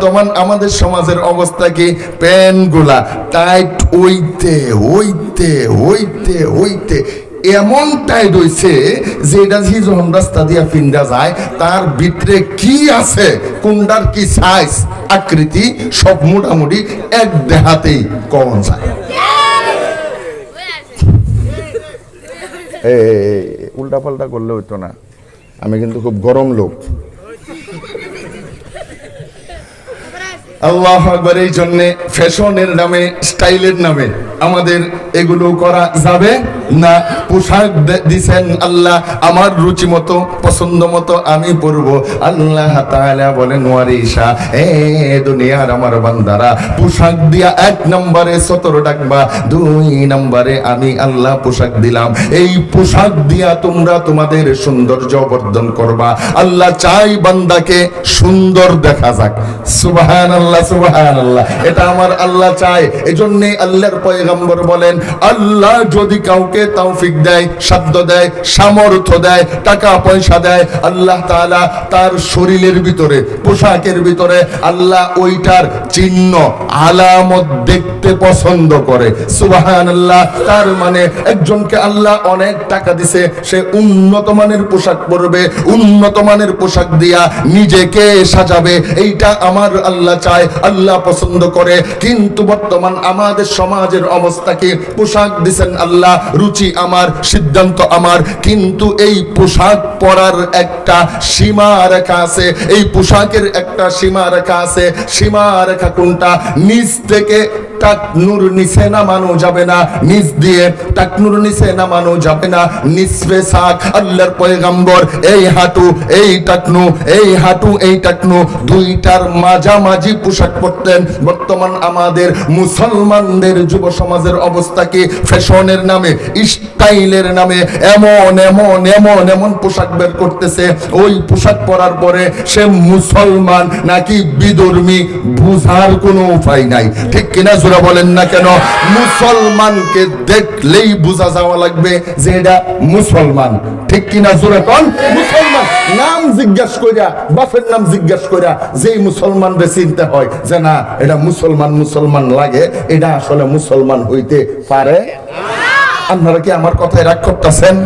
বর্তমান আমাদের সমাজের অবস্থা কি? প্যানগুলা টাইট ওইতে ওইতে ওইতে ওইতে এমন টাইট হইছে যে এটা যে যখন রাস্তা দিয়া ফিন্দা যায়, তার ভিতরে কি আছে? কোনটার কি সাইজ আকৃতি সব মোটামুটি এক দেহাতেই কমন যায় উল্টা পাল্টা করলে হইতো না। আমি কিন্তু খুব গরম লোক। আল্লাহ আকবার এই জন্যে ফ্যাশনের নামে স্টাইলের নামে আমাদের এগুলো করা যাবে। না, পোশাক দিছেন আল্লাহ, আমার রুচি মতো, পছন্দ মতো আমি পরব। আল্লাহ তাআলা বলেন ওয়ারিসা এ দুনিয়ার আমার বান্দারা, পোশাক দিয়া এক নম্বরে সতর ডাকবা, দুই নম্বরে আমি আল্লাহ পোশাক দিলাম। এই পোশাক দিয়া তোমরা তোমাদের সৌন্দর্য বর্ধন করবা। আল্লাহ চাই বান্দাকে সুন্দর দেখা যাক। সুবাহান আল্লাহ সুবাহান আল্লাহ এটা আমার আল্লাহ চায়। এই জন্যে আল্লাহর পয়গম্বর বলেন, আল্লাহ যদি কাউকে তৌফিক দেয়, সাধ্য দেয়, সামর্থ্য দেয় টাকা পয়সা দেয়। আল্লাহ তাআলা তার শরীরের ভিতরে, পোশাকের ভিতরে আল্লাহ ওইটার চিহ্ন, আলামত দেখতে পছন্দ করে। সুবাহান আল্লাহ তার মানে একজনকে আল্লাহ অনেক টাকা দিছে, সে উন্নত মানের পোশাক পরবে, উন্নত মানের পোশাক দিয়া নিজেকে সাজাবে। এইটা আমার আল্লাহ চায়, আল্লাহ পছন্দ করে। কিন্তু বর্তমান আমাদের সমাজের অবস্থা কি? পোশাক দিছেন আল্লাহ রুচি আমার, সিদ্ধান্ত আমার। কিন্তু এই পোশাক পরার একটা সীমা রেখা আছে। এই পোশাকের একটা সীমা রেখা আছে। সীমা রেখা কোনটা? নিজ থেকে টাকনুর নিচে নামানো যাবে না, নিচ দিয়ে টাকনুর নিচে নামানো যাবে না নিসবে সাক আল্লাহর পয়গাম্বর, এই হাঁটু, এই টাকনু, এই হাঁটু, এই টাকনু, দুইটার মাঝামাঝি পোশাক পরতেন। বর্তমান আমাদের মুসলমানদের যুব সমাজের অবস্থা কি? ফ্যাশনের নামে, স্টাইলের নামে, এমন এমন এমন এমন পোশাক বের করতেছে। ওই পোশাক পরার পরে সে মুসলমান নাকি বিধর্মী বুঝার কোনো উপায় নাই। ঠিক কিনা জোরা বলেন না কেন, মুসলমানকে দেখলেই বোঝা যাওয়া লাগবে যে এটা মুসলমান। ঠিক কিনা জোরে কন? মুসলমান, নাম জিজ্ঞাসা কইরা, বাপের নাম জিজ্ঞাসা কইরা যেই মুসলমান রে চিনতে হয় যে না, এটা মুসলমান মুসলমান লাগে, এটা আসলে মুসলমান হইতে পারে। আপনারা কি আমার কথায় রাগ করতেছেন?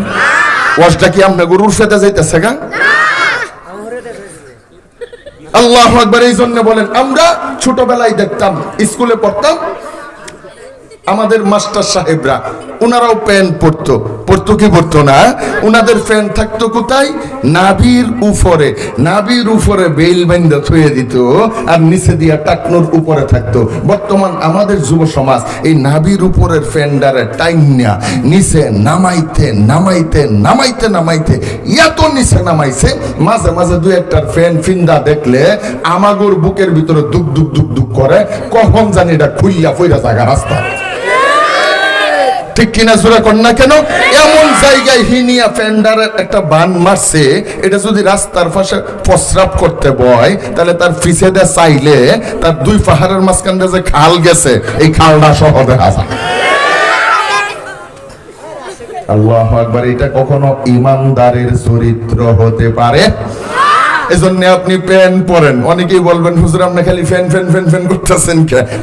ওয়াজটা কি আপনার গরুর সাথে যাইতেছে গা? আল্লাহ আকবার এই জন্য বলেন, আমরা ছোটবেলায় দেখতাম, স্কুলে পড়তাম, আমাদের মাস্টার সাহেবরা ওনারাও প্যান্ট পরতো পরতো কি পরতো না? ওনাদের প্যান্ট থাকতো কোথায়? নাভির উপরে। নাভির উপরে বেল বান্ধা থুয়ে দিত আর নিচে দিয়া টাকনোর উপরে থাকতো। বর্তমান আমাদের যুব সমাজ এই নাভির উপরের ফ্যান্ডারে টাইনিয়া নিচে নামাইতে নামাইতে নামাইতে নামাইতে এত নিচে নামাইছে, মাঝে মাঝে দু একটার ফ্যান ফিন্দা দেখলে আমাগোর বুকের ভিতরে দুক দুক দুক দুক করে, কখন জানি এটা খুইয়া ফইরা জায়গা রাস্তা ঠিক কিনা জোরা কর না কেন? এমন জায়গায় হিনিয়া ফেন্ডারের একটা বান মারছে, এটা যদি রাস্তার পাশে প্রস্রাব করতে বয়, তাহলে তার ফিসে দে চাইলে তার দুই পাহাড়ের মাঝখান দিয়ে যে খাল গেছে, এই খালটা সহ দেখা যায় আল্লাহ আকবার, এটা কখনো ইমানদারের চরিত্র হতে পারে? এজন্য আপনি প্যান্ট পরেন অনেকেই বলবেন, হুজুর, আপনি খালি ফ্যান ফ্যান ফ্যান ফ্যান করতেছেন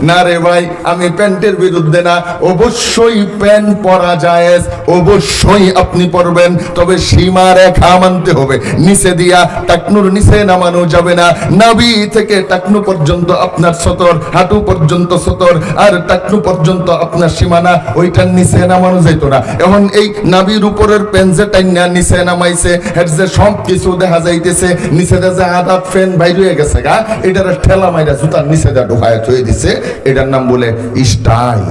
না রে ভাই, আমি প্যান্টের বিরুদ্ধে না। অবশ্যই প্যান্ট পরা যায় অবশ্যই আপনি পরবেন তবে সীমা রেখা মানতে হবে। নিচে দিয়া টাকনুর নিচে নামানো যাবে না। নাবি থেকে টাকনু পর্যন্ত আপনার সতর, হাঁটু পর্যন্ত সতর, আর টাকনু পর্যন্ত আপনার সীমানা, ওইটার নিচে নামানো যাইতো না। এখন এই নাবির উপরের পেনজে টাইনা নিচে নামাইছে এর যে সব কিছু দেখা যাইতেছে, নিচে এটার ঠেলা মাইরা জুতার নিচে ঢুকায় থয়ে দিছে। এটার নাম বলে স্টাইল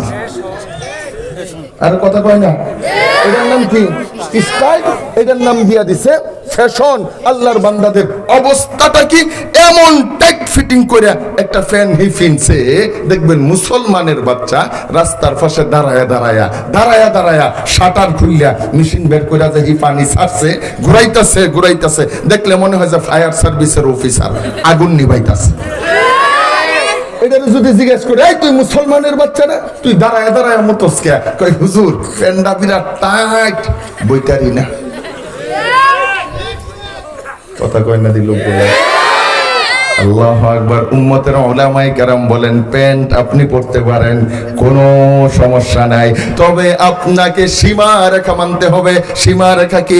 আর কথা কয় না? এটার নাম কি? স্টাইল? এটার নাম দিয়া দিছে ফ্যাশন আল্লাহর বান্দাদের অবস্থাটা কি? এমন টাইট ফিটিং করে একটা ফ্যান হি ফিনছে। দেখবেন মুসলমানের বাচ্চা রাস্তার পাশে দাঁড়ায়া দাঁড়ায়া দাঁড়ায়া দাঁড়ায়া শাটার খুললা মেশিন বের করে যে হি পানি ছাড়ছে, ঘুরাইতাছে ঘুরাইতাছে। দেখলে মনে হয় যে ফায়ার সার্ভিসের অফিসার আগুন নিভাইতাছে। এটা যদি জিজ্ঞেস করে এই তুই মুসলমানের বাচ্চা না? তুই দাঁড়ায় দাঁড়ায় মতো কে কই হুজুর ফ্যানটা বিরাট টাইট বইটারি না। কথা কয় না দিল বলে। আল্লাহ আকবার। উম্মতের ওলামাই কারাম বলেন, প্যান্ট আপনি পরতে পারেন, কোনো সমস্যা নাই। তবে আপনাকে সীমা রেখা মানতে হবে। সীমা রেখা কি?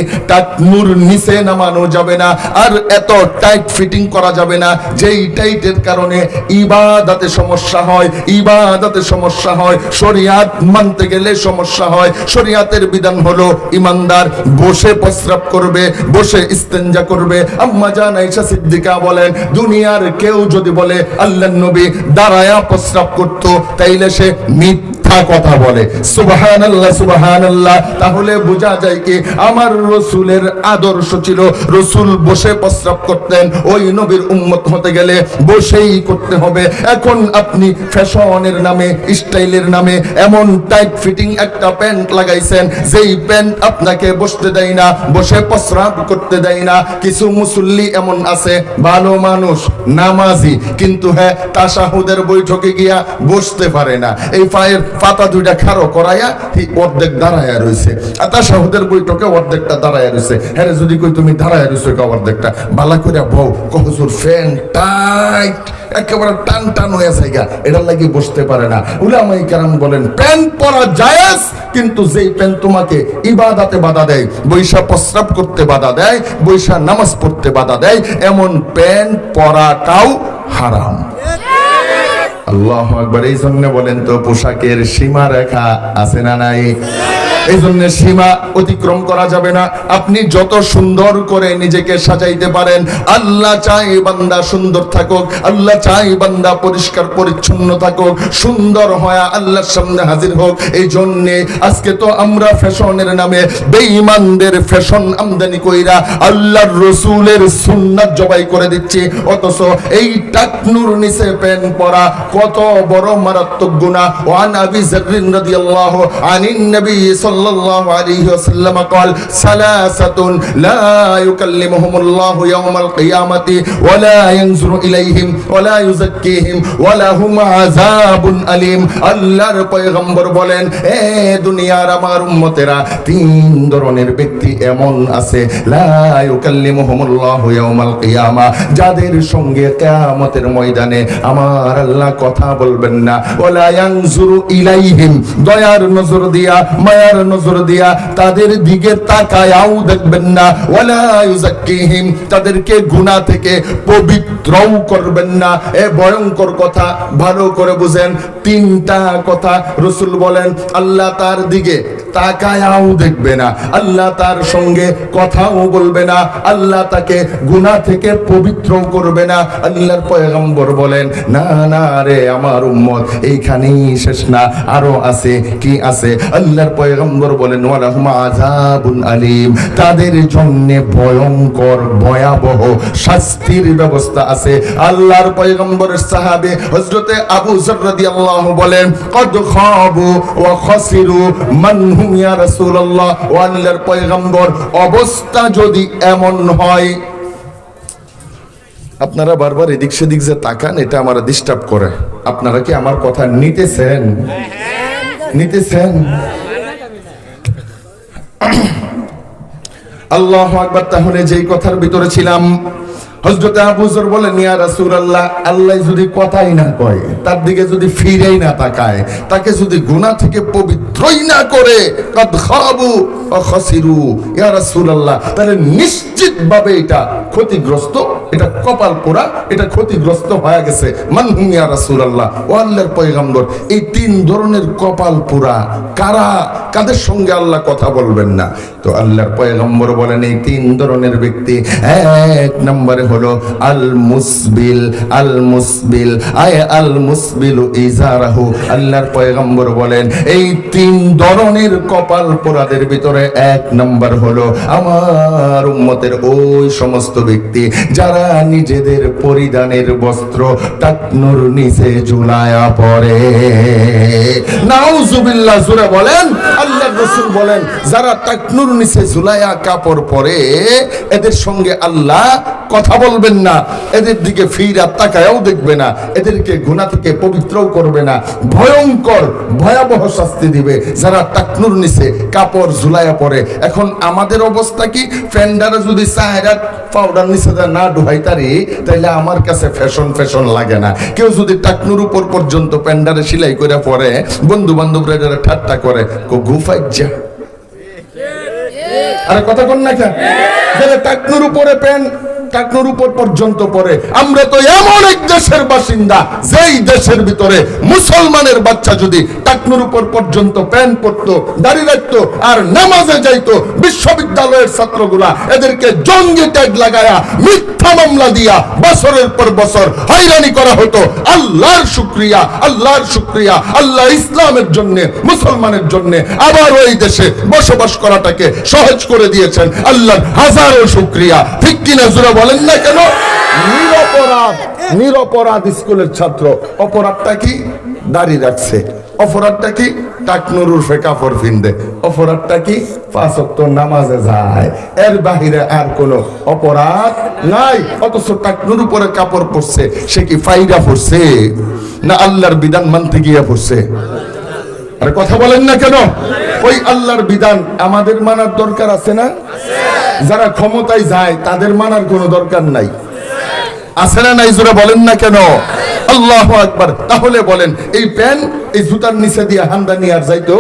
নিচে নামানো যাবে না, আর এত টাইট ফিটিং করা যাবে না, যেই টাইটের কারণে ইবাদাতে সমস্যা হয়, ইবাদাতে সমস্যা হয়। শরিয়াত মানতে গেলে সমস্যা হয়। শরিয়াতের বিধান হলো ইমানদার বসে প্রস্রাব করবে, বসে ইস্তেঞ্জা করবে। আম্মা জান সিদ্দিকা বলেন, দুনিয়ার কেউ যদি বলে আল্লাহ নবী দাঁড়ায়া প্রস্রাব করতো তাইলে সে মিথ্যা কথা বলে। সুবাহান আল্লাহ সুবাহান আল্লাহ তাহলে বোঝা যায় কি, আমার রসুলের আদর্শ ছিল রসুল বসে প্রস্রাব করতেন, ওই নবীর উম্মত হতে গেলে বসেই করতে হবে। এখন আপনি ফ্যাশনের নামে, স্টাইলের নামে এমন টাইট ফিটিং একটা প্যান্ট লাগাইছেন, যেই প্যান্ট আপনাকে বসতে দেয় না, বসে প্রস্রাব করতে দেয় না। কিছু মুসল্লি এমন আছে, ভালো মানুষ, নামাজি, কিন্তু হ্যাঁ তাসাহুদের বৈঠকে গিয়া বসতে পারে না। এই পায়ের পাতা দুইটা খারো করাইয়া এই অর্ধেক দাঁড়াইয়া রয়েছে আর তাসাহুদের বৈঠকে অর্ধেকটা দাঁড়াইয়া রয়েছে হ্যাঁ যদি কই তুমি দাঁড়াইয়া রয়েছে কা অর্ধেকটা? বালা করে বউ কহজুর ফ্যান টাইট, একেবারে টান টান হয়ে জায়গা এটার লাগি বসতে পারে না। উলামাই কারাম বলেন, প্যান্ট পরা জায়েজ, কিন্তু যেই প্যান্ট তোমাকে ইবাদাতে বাধা দেয়, বৈশা প্রস্রাব করতে বাধা দেয়, বৈশা নামাজ পড়তে বাধা দেয়, এমন প্যান্ট পরাটাও হারাম। আল্লাহ আকবর এই জন্য বলেন তো পোশাকের সীমা রেখা আছে না নাই? এই জন্য সীমা অতিক্রম করা যাবে না। আপনি যত সুন্দর করে নিজেকে সাজাইতে পারেন, আল্লাহ চাই বান্দা সুন্দর থাকুক, আল্লাহ চাই বান্দা পরিষ্কার পরিচ্ছন্ন থাকুক, সুন্দর হয়ে আল্লাহর সামনে হাজির হোক। এই জন্যে আজকে তো আমরা ফ্যাশনের নামে বেঈমানদের ফ্যাশন আমদানি কইরা আল্লাহর রসুলের সুন্নাত জবাই করে দিচ্ছি। অথচ এই টাকনুর নিচে প্যান পরা কত বড় মারাত্মক গুনাহ। ওয়ান আবি জাররিন রাদিয়াল্লাহু আনিন নবী সাল্লাল্লাহু আলাইহি ওয়াসাল্লাম قال ثلاثه لا يكلمهم الله يوم القيامه ولا ينظر اليهم ولا يزكيهم ولهم عذاب اليم আল্লাহর পয়গম্বর বলেন এ দুনিয়ার আমার উম্মতেরা তিন ধরনের ব্যক্তি এমন আছে লা ইউকাল্লিমুহুমুল্লাহু ইয়াউমাল কিয়ামা যাদের সঙ্গে কিয়ামতের ময়দানে আমার আল্লাহ কথা বলবেন না ওয়ালা ইয়ানজুরু ইলাইহিম দয়ার নজর দিয়া মায়ার নজর দিয়া তাদের দিকে তাকায়াও দেখবেন না। ওয়ালা ইউজাক্কিহিম তাদেরকে গুনাহ থেকে পবিত্রও করবেন না। এ ভয়ঙ্কর কথা, ভালো করে বুঝেন। তিনটা কথা রসুল বলেন, আল্লাহ তার দিকে তাকায়াও দেখবে না। আল্লাহ তার সঙ্গে কথাও বলবে না। আল্লাহ তাকে গুনাহ থেকে পবিত্র করবে না। আল্লাহর পয়গম্বর বলেন, না না রে আমার উম্মত, এইখানেই শেষ না। আরও আছে, কি আছে? আল্লাহর পয়গম্বর বলেন ওয়ালাহুম আযাবুন আলিম। তাদের জন্য ভয়ঙ্কর, ভয়াবহ শাস্তির ব্যবস্থা আছে। আল্লাহর পয়গম্বরের সাহাবে হযরতে আবু যর রাদিয়াল্লাহু বলেন, কদ খাবু ওয়া খাসিরু মান রাসূলুল্লাহ, ও আল্লাহর পয়গম্বর, অবস্থা যদি এমন হয়, আপনারা বারবার এদিক সেদিক যে তাকান, এটা আমার ডিস্টার্ব করে। আপনারা কি আমার কথা নিতেছেন? নিতেছেন? আল্লাহ আকবার, তাহলে যেই কথার ভিতরে ছিলাম হযরত আবু যর বলেন, ইয়া রাসূলুল্লাহ, আল্লাহ যদি কথাই না কয়, তার দিকে যদি ফিরেই না তাকায়, তাকে যদি গুনাহ থেকে পবিত্রই না করে, কদ খাবু খাসিরু। ইয়া রাসূলুল্লাহ, তাহলে নিশ্চিতভাবে এটা ক্ষতিগ্রস্ত, এটা কপাল পোড়া, এটা ক্ষতিগ্রস্ত হয়ে গেছে। মানহুম ইয়া রাসূলুল্লাহ, ও আল্লাহর পয়গম্বর, এই তিন ধরনের কপাল পোড়া কারা? কাদের সঙ্গে আল্লাহ কথা বলবেন না? তো আল্লাহর পয়গম্বর বলেন, এই তিন ধরনের ব্যক্তি এক নম্বরে হলো আল মুসবিল আল মুসবিল আয় আল মুসবিল ইজারাহু। আল্লাহর পয়গম্বর বলেন, এই তিন ধরনের কপাল পোড়াদের ভিতরে এক নম্বর হলো আমার উম্মতের ওই সমস্ত ব্যক্তি যারা নিজেদের পরিধানের বস্ত্র টাকনুর নিচে ঝুলায়া পড়ে। নাউজুবিল্লাহ জুড়ে বলেন আল্লাহ রসুল বলেন, যারা টাকনুর টাকনুর নিচে ঝুলাইয়া পরে এদের সঙ্গে আল্লাহ কথা বলবেন না, এদের দিকে দেখবে না, এদেরকে গুণা থেকে পবিত্রও করবে না। ভয়ঙ্কর, ভয়াবহ শাস্তি দিবে। যারা টাকনুর নিচে কাপড় ঝুলাইয়া পরে এখন আমাদের অবস্থা কি? ফেন্ডারে যদি পাউডার নিচে না আমার কাছে ফ্যাশন ফ্যাশন লাগে না। কেউ যদি টাকনুর উপর পর্যন্ত প্যান্ডারে সেলাই করে পরে বন্ধু বান্ধবরা যারা ঠাট্টা করে আরে কথা কন না কেন? যারা টাকনুর উপরে প্যান টাকনুর উপর পর্যন্ত পরে আমরা তো এমন এক দেশের বাসিন্দা, যেই দেশের ভিতরে মুসলমানের বাচ্চা যদি টাকনুর উপর পর্যন্ত প্যান পরতো দাড়ি রাখতো আর নামাজে যাইতো, বিশ্ববিদ্যালয়ের ছাত্রগুলা এদেরকে জঙ্গি ট্যাগ লাগায়া, মিথ্যা মামলা দিয়া বছরের পর বছর হয়রানি করা হতো। আল্লাহর শুক্রিয়া আল্লাহর শুক্রিয়া, আল্লাহ ইসলামের জন্য, মুসলমানের জন্য আবার ওই দেশে বসবাস করাটাকে সহজ করে দিয়েছেন। আল্লাহর হাজারো শুক্রিয়া। ঠিক কিনা জোরা বলেন না কেন? নিরপরাধ নিরপরাধ স্কুলের ছাত্র। অপরাধটা কি? দাড়ি রাখছে। অপরাধটা কি? টাকনুর উর্ফে কাপড় ফিনদে। অপরাধটা কি? পাঁচ নামাজে যায়। এর বাহিরে আর কোনো অপরাধ নাই। অথচ টাকনুর উপরে কাপড় পরছে। সে কি ফাইরা পড়ছে না আল্লাহর বিধান মানতে গিয়া পড়ছে আরে কথা বলেন না কেন? ওই আল্লাহর বিধান আমাদের মানার দরকার আছে না? যারা ক্ষমতায় যায় তাদের মানার কোনো দরকার নাই। আছে না নাই জোরে বলেন না কেন? আল্লাহ আকবার। তাহলে বলেন এই প্যান এই জুতার নিচে দিয়ে হান্দা নিয়ে আর যাইতো?